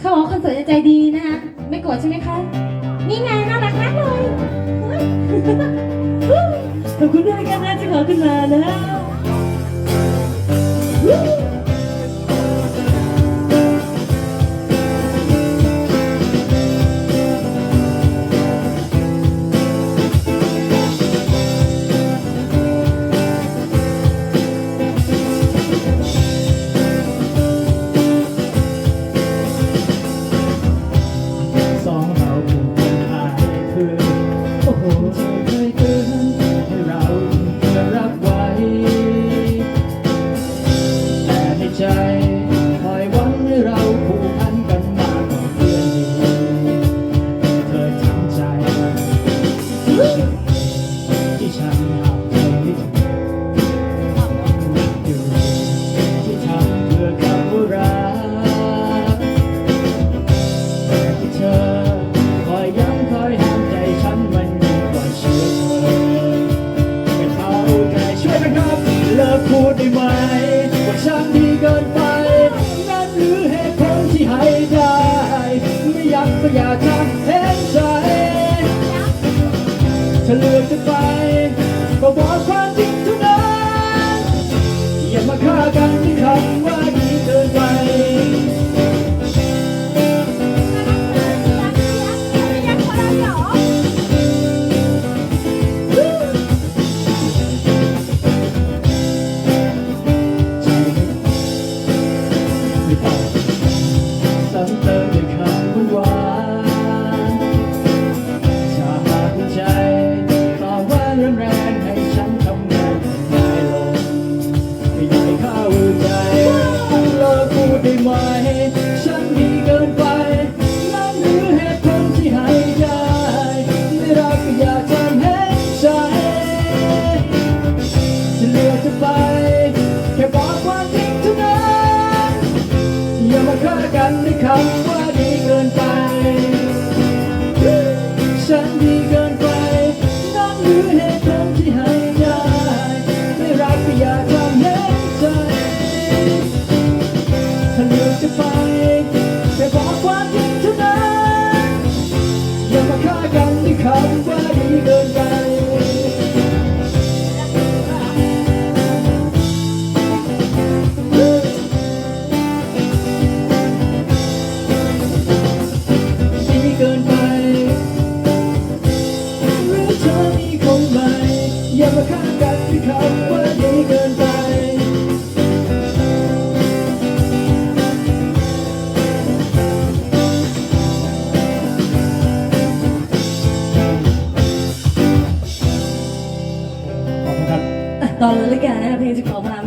เขาบอกคอนเสิร์ตใจดีนะคะไม่โกรธใช่ไหมคะ นี่ไงน่ารักมากเลยขอบคุณมากนะที่ขอขึ้นมานะ ดีเกินไป นั่นหรือเหตุผลที่ให้ได้ ไม่อยากก็อยากจะเห็นใจเฉลือกจะไปก็บอกความจริงเท่านั้นอย่ามาฆ่ากันที่คำ Destination ตอนนั้ลิเกนะเพลงจะขอพาม